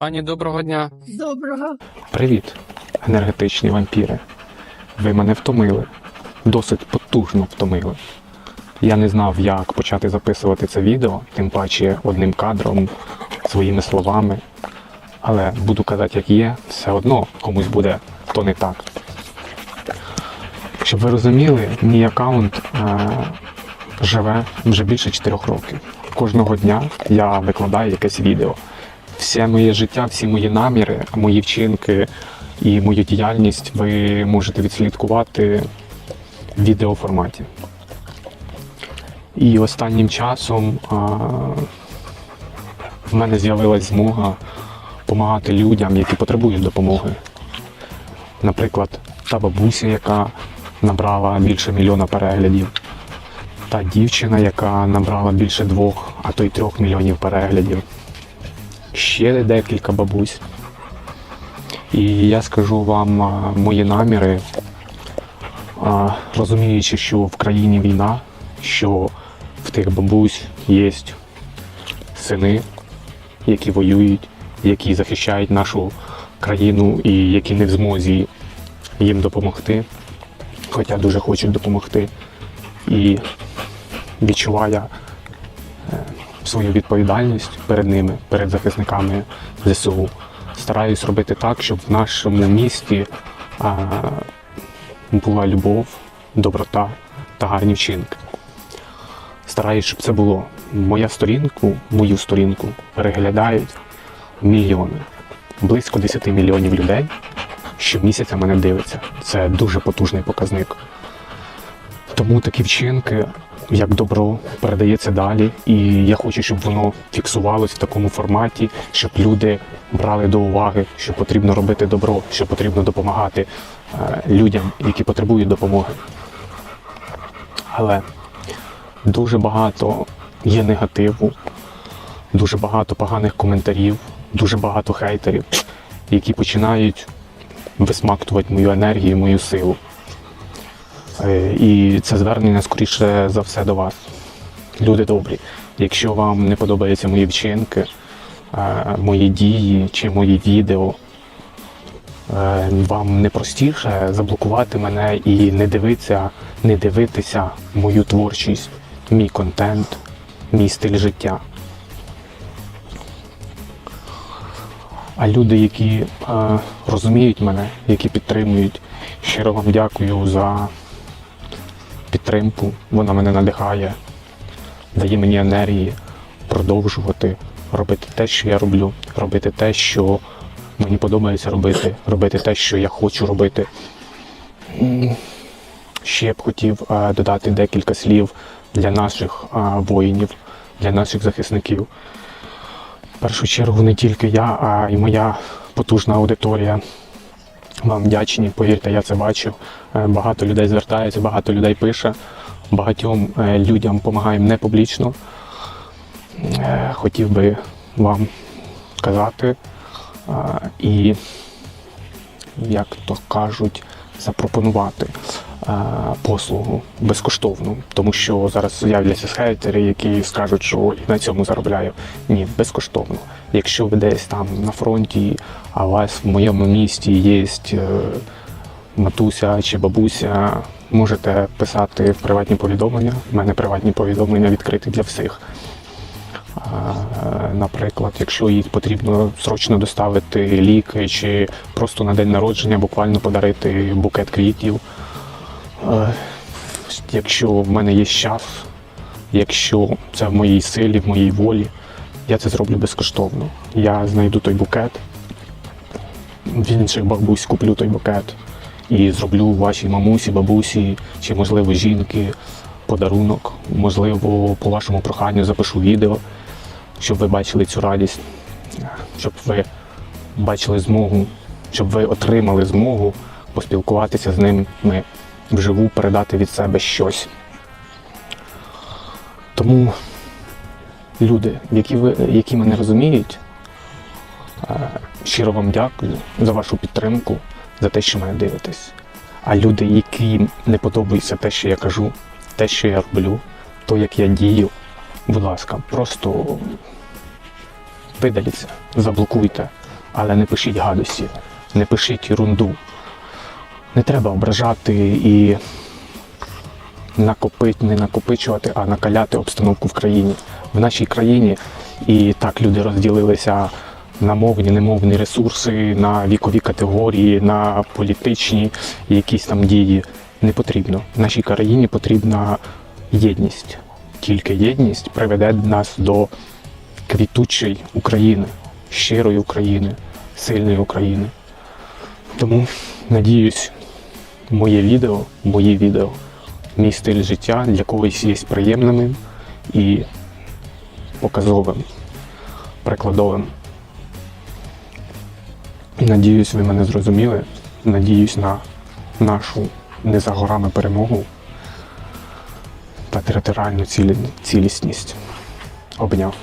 Пані, доброго дня. Доброго. Привіт, енергетичні вампіри. Ви мене втомили. Досить потужно втомили. Я не знав, як почати записувати це відео, тим паче одним кадром, своїми словами. Але буду казати, як є, все одно комусь буде то не так. Щоб ви розуміли, мій аккаунт е, живе вже більше 4 років. Кожного дня я викладаю якесь відео. Все моє життя, всі мої наміри, мої вчинки і мою діяльність ви можете відслідкувати в відеоформаті. І останнім часом а, в мене з'явилась змога допомагати людям, які потребують допомоги. Наприклад, та бабуся, яка набрала більше мільйона переглядів, та дівчина, яка набрала більше двох, а то й трьох мільйонів переглядів ще декілька бабусь. І я скажу вам мої наміри, розуміючи, що в країні війна, що в тих бабусь є сини, які воюють, які захищають нашу країну і які не в змозі їм допомогти, хоча дуже хочуть допомогти. І відчуває свою відповідальність перед ними, перед захисниками ЗСУ. Стараюсь робити так, щоб в нашому місті а, була любов, доброта та гарні вчинки. Стараюсь, щоб це було. Моя сторінку, мою сторінку переглядають мільйони, близько 10 мільйонів людей щомісяця мене дивиться. Це дуже потужний показник. Тому такі вчинки, як добро, передається далі. І я хочу, щоб воно фіксувалось в такому форматі, щоб люди брали до уваги, що потрібно робити добро, що потрібно допомагати е, людям, які потребують допомоги. Але дуже багато є негативу, дуже багато поганих коментарів, дуже багато хейтерів, які починають висмактувати мою енергію, мою силу. Е, І це звернення скоріше за все до вас. Люди добрі. Якщо вам не подобаються мої вчинки, е, мої дії чи мої відео, е, вам не простіше заблокувати мене і не дивитися, не дивитися мою творчість, мій контент, мій стиль життя. А люди, які розуміють мене, які підтримують, щиро вам дякую за підтримку. Вона мене надихає, дає мені енергії продовжувати робити те, що я роблю, робити те, що мені подобається робити, робити те, що я хочу робити. Ще б хотів додати декілька слів для наших воїнів, для наших захисників. В першу чергу не тільки я, а й моя потужна аудиторія. Вам вдячні, повірте, я це бачу. Е, Багато людей звертається, багато людей пише. Багатьом е, людям допомагаємо не публічно. Е, Хотів би вам сказати е, і, як то кажуть, запропонувати послугу безкоштовну, тому що зараз з'являться хейтери, які скажуть, що на цьому заробляю. Ні, безкоштовно. Якщо ви десь там на фронті, а у вас в моєму місті є е, матуся чи бабуся, можете писати в приватні повідомлення. У мене приватні повідомлення відкриті для всіх. Наприклад, якщо їй потрібно срочно доставити ліки чи просто на день народження буквально подарити букет квітів. Якщо в мене є час, якщо це в моїй силі, в моїй волі, я це зроблю безкоштовно. Я знайду той букет, в інших бабусь куплю той букет і зроблю вашій мамусі, бабусі чи, можливо, жінки подарунок. Можливо, по вашому проханню запишу відео, щоб ви бачили цю радість, щоб ви бачили змогу, щоб ви отримали змогу поспілкуватися з ними вживу, передати від себе щось. Тому люди, які, ви, які мене розуміють, щиро вам дякую за вашу підтримку, за те, що мене дивитесь. А люди, яким не подобається те, що я кажу, те, що я роблю, то, як я дію, будь ласка, просто видаліться, заблокуйте, але не пишіть гадості, не пишіть ерунду. Не треба ображати і накопити, не накопичувати, а накаляти обстановку в країні. В нашій країні і так люди розділилися на мовні, немовні ресурси, на вікові категорії, на політичні якісь там дії. Не потрібно. Нашій країні потрібна єдність. Тільки єдність приведе нас до квітучої України, щирої України, сильної України. Тому надіюсь, моє відео, мої відео, мій стиль життя для когось є приємним і показовим, прикладовим. Надіюсь, ви мене зрозуміли. Надіюсь на нашу не за горами перемогу та територіальну цілісність. Обняв.